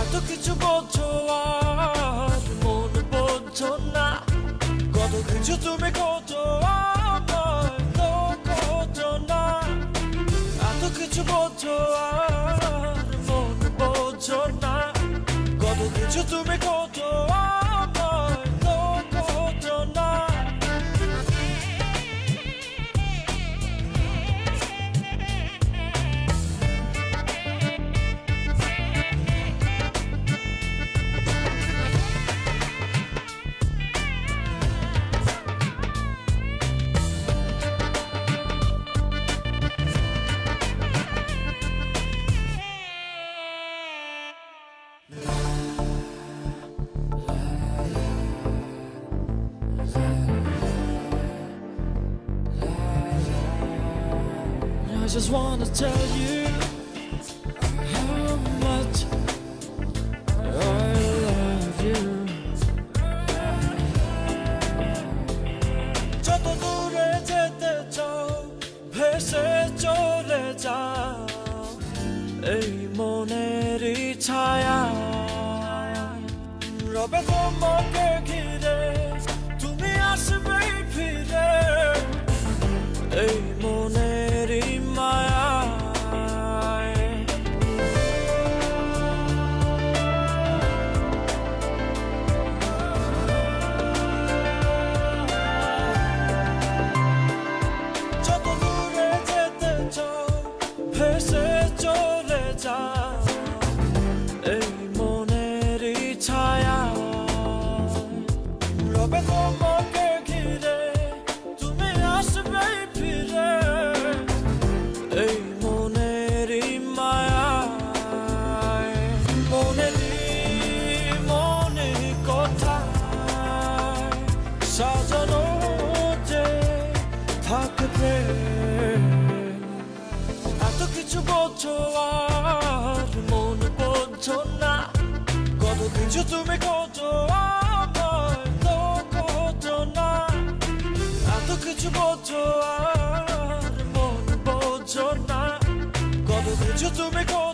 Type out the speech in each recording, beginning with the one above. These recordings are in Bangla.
এত কিছু বোঝো আর মন বোঝো না। কত কিছু তুমি করছ আমার তো করছ না। এত কিছু বোঝো আর মন বোঝো না। কত কিছু তুমি করছ আমার just wanna tell you চলে যাও এই মনেরই ছায়া। রবে তোমাকে ঘিরে তুমি আসবে ফিরে, এই মনেরই মায়া মনেরই মনে কথা সাজানো যে থাকে প্রেম এত কিছু আর কত তুমি কত আমার তো করছ না। এত কিছু বোঝো আর মন বোঝো না। কত কিছু তুমি করছ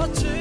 আছি দাঁড়িয়ে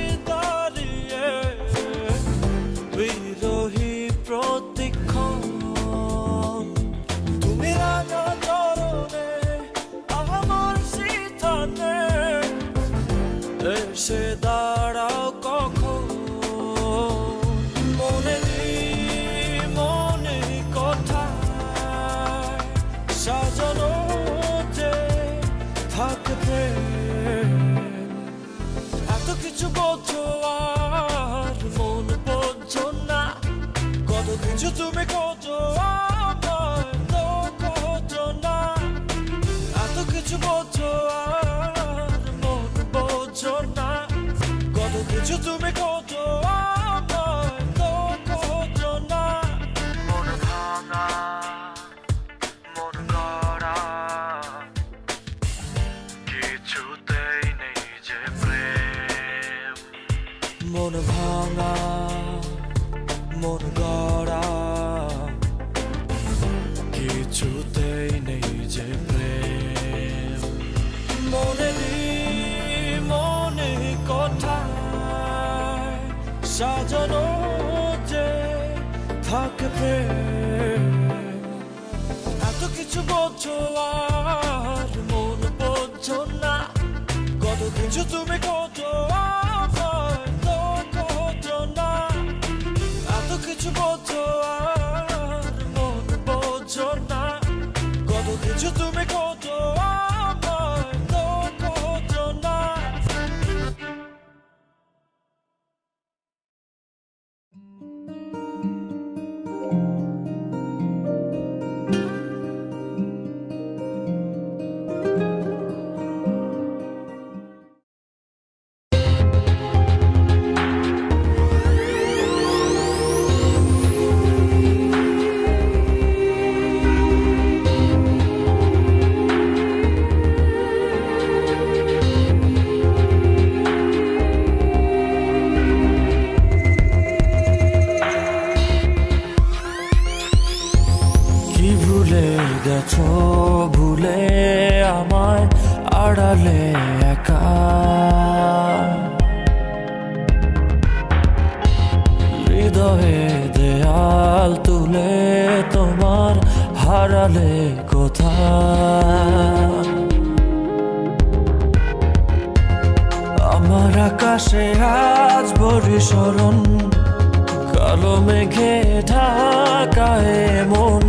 হৃদয়ে দেয়াল তুলে তোমার হারালে কোথা আমার আকাশে আজ বড়ি স্মরণ, কালো মেঘে ঢাকায় মন।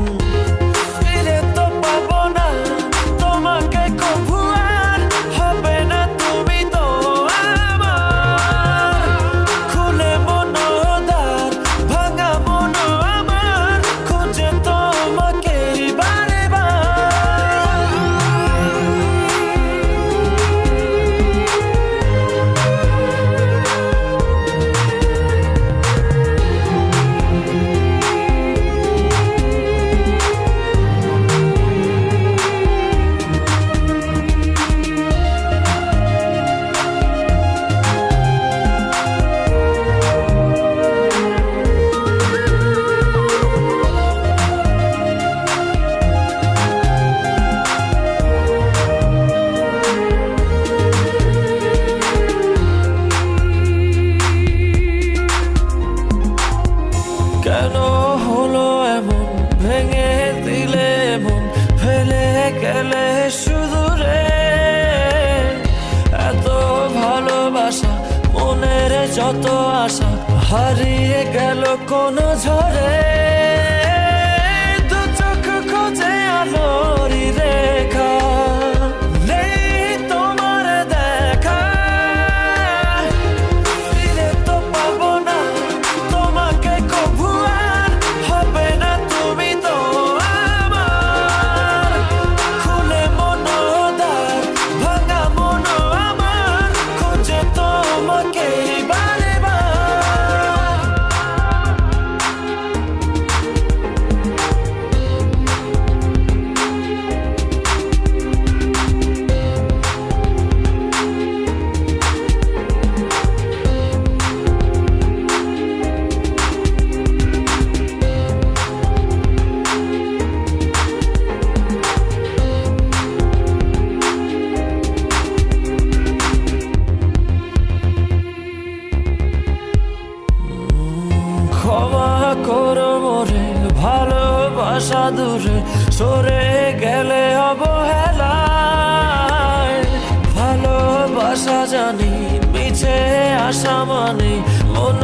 সামনে মন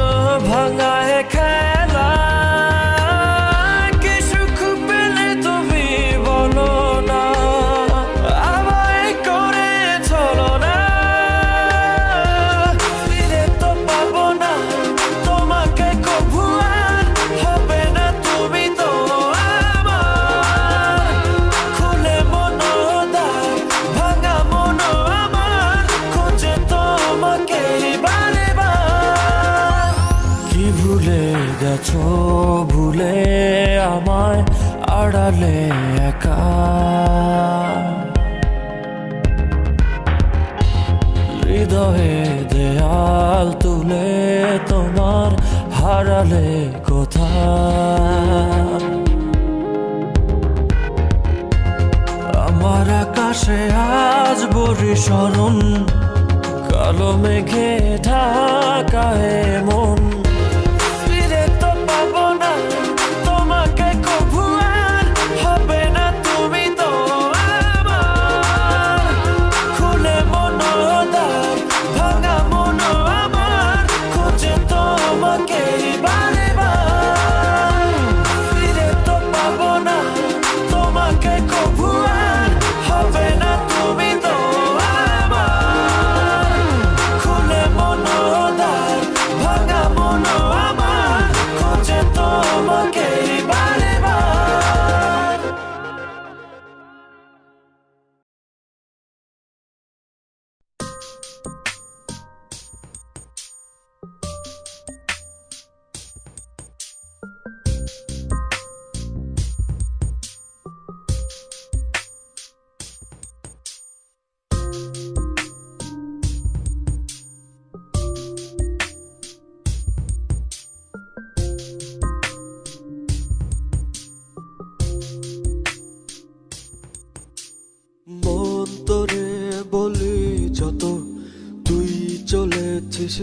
ভাঙায় আড়ালে কোথা আমার আকাশে আজ বরি স্মরণ কালো মেঘে ঢাকায় মন।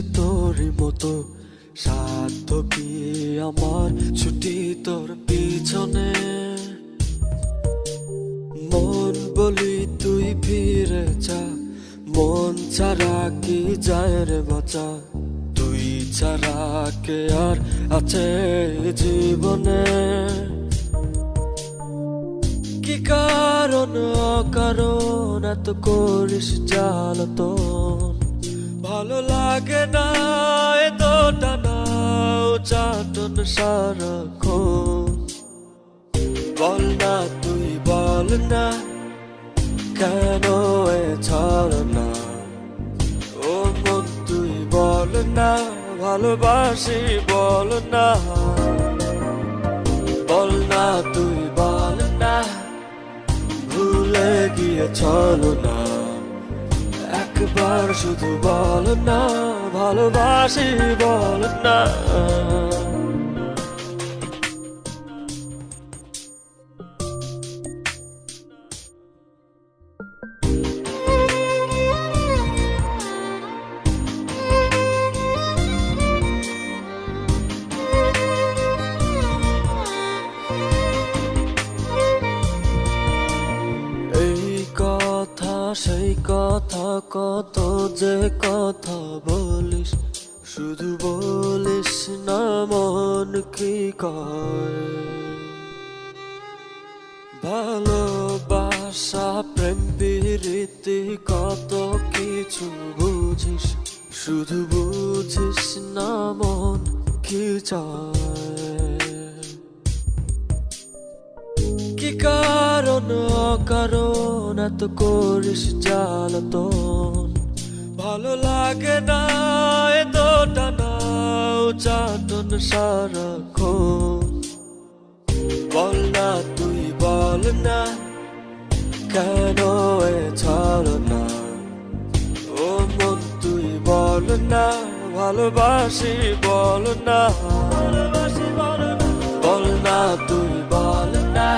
তোরই মতো। সাধ্য কি আমার ছুটি তোর পিছনে? মন বলি তুই ফিরে যা। মন ছাড়া কি যায় রে বাঁচা? তুই ছাড়া কে আর আছে জীবনে? কি কারণ, অকারণ, এত করিস জ্বালাতন? ভালো লাগে না, এত টানা চাটন সারাক্ষণ। বল না তুই, বল না, কেন এ না ও মন, তুই বল না, ভালোবাসি বল না। বল না তুই, বল না, ভুলে গিয়ে চলো না। একবার শুধু বল না ভালোবাসি বল না। কত যে ভালো লাগে না এত টানা চাটন সারাক্ষণ। বল না তুই বল না কেন এ ছাড় না ও মন তুই বল না ভালোবাসি বল না। ভালোবাসি বল না। বল না তুই বল না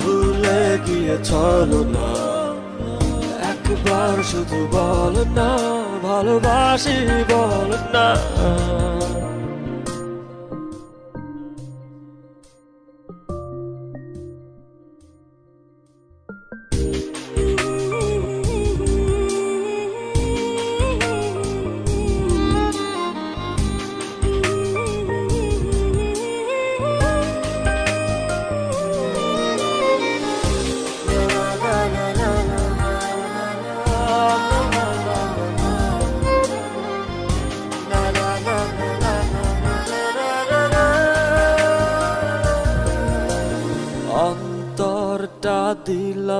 ভুলে গিয়ে চলো না। একবার শুধু বল না ভালোবাসি বল না।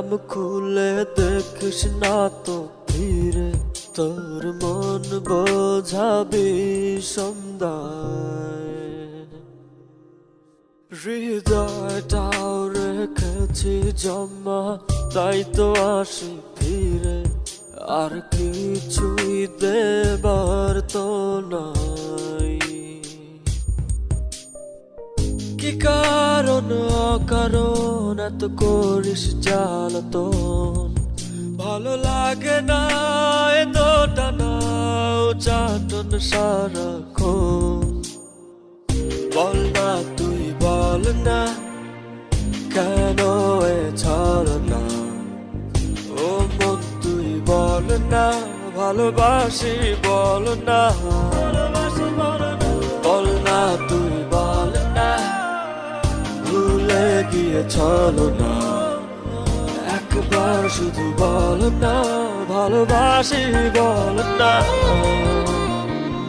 দিলাম খুলে দেখিস না তো ফিরে, তোর মন বোঝাবি সন্ধ্যায়। হৃদয়টাও রেখেছি জমা, তাই তো আসি ফিরে। আর কিছুই এত করিস জ্বালাতন? ভালো লাগে না এত টানা চাটন সারাক্ষণ। বল না, তুই বল না, কেন এ ছাড় না ও মন, তুই বল না, ভালোবাসি বল না। গিয়ে চলো না। একবার শুধু বল না, ভালোবাসি বল না।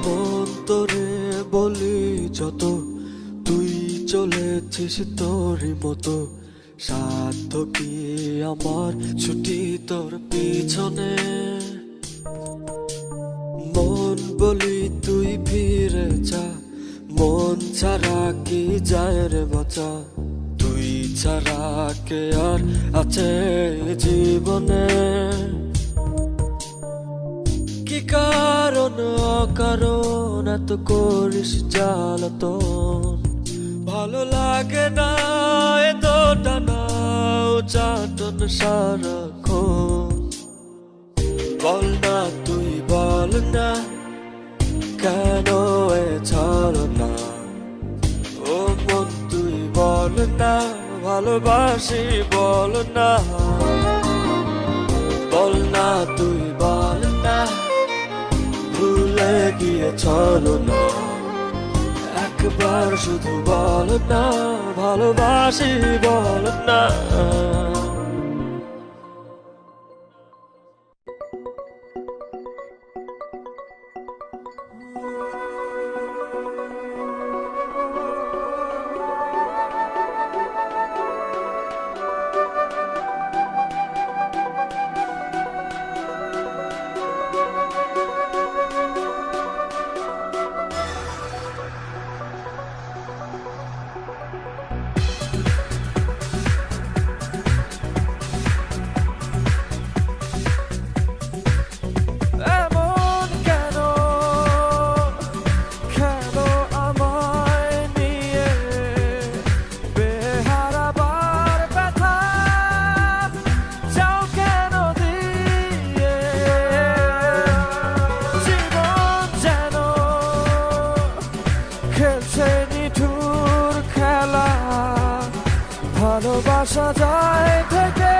মন তোরে বলি যত, তুই চলেছিস তোরই মতো। সাধ্য কি আমার ছুটি তোর পিছনে? মন বলি তুই ফিরে যা, মন ছাড়া কি যায় রে বাঁচা? ছাড়া কে আর আছে জীবনে। কি কারণ কারণ এত করিস জ্বালাতন? ভালো লাগে না এত টানা চাটন সারাক্ষণ। বল না, তুই বল না ভালোবাসি, বল না। বল না তুই, বল না। ভুলে গিয়ে চলো না। একবার শুধু বল না, ভালোবাসি, বল না। খেলছে নিঠুর খেলা। ভালোবাসা যায় থেকে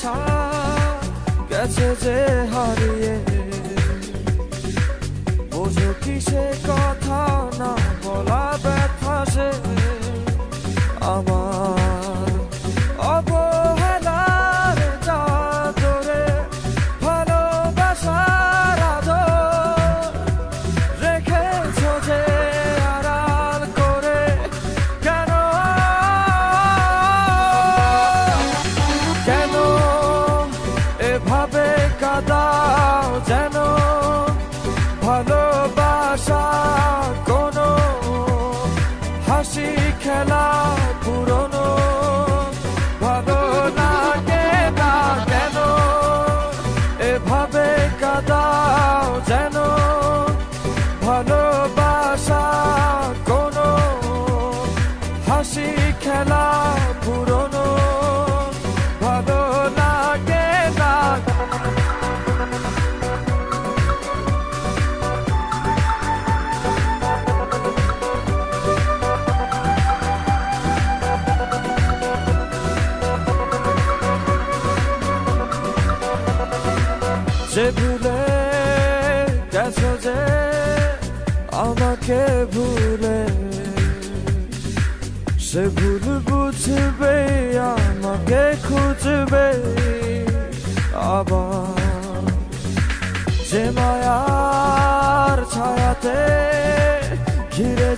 আশা গেছে যে হারিয়ে। বোঝো কি সে কর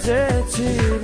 Desert TV.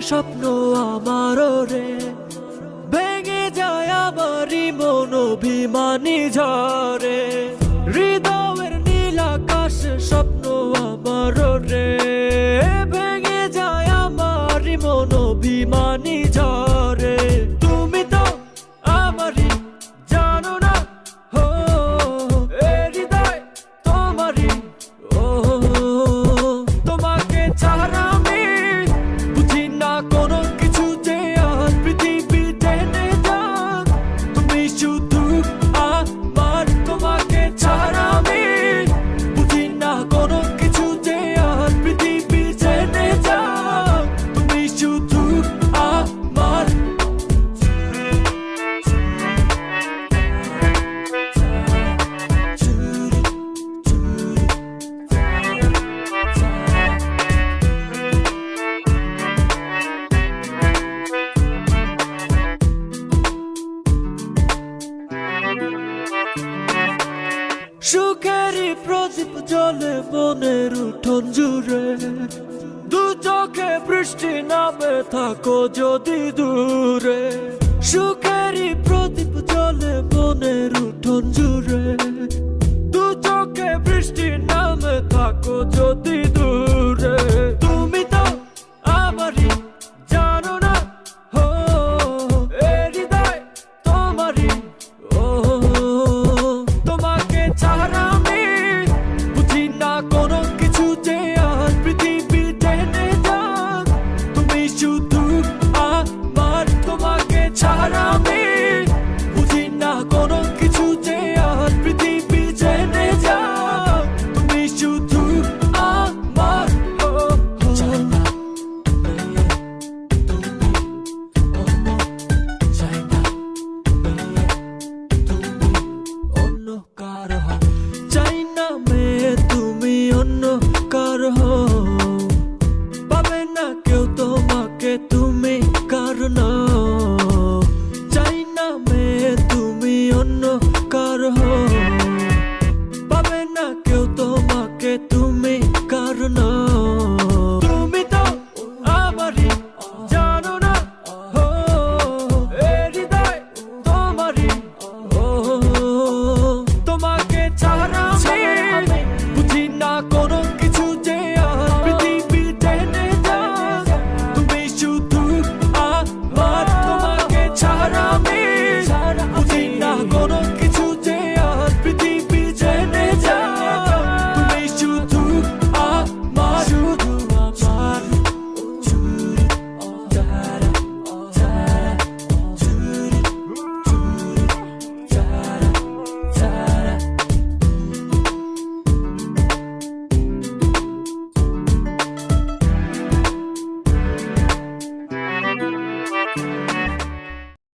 স্বপ্ন আমারও রে। ভেঙে যায় আমারই মন অভিমানী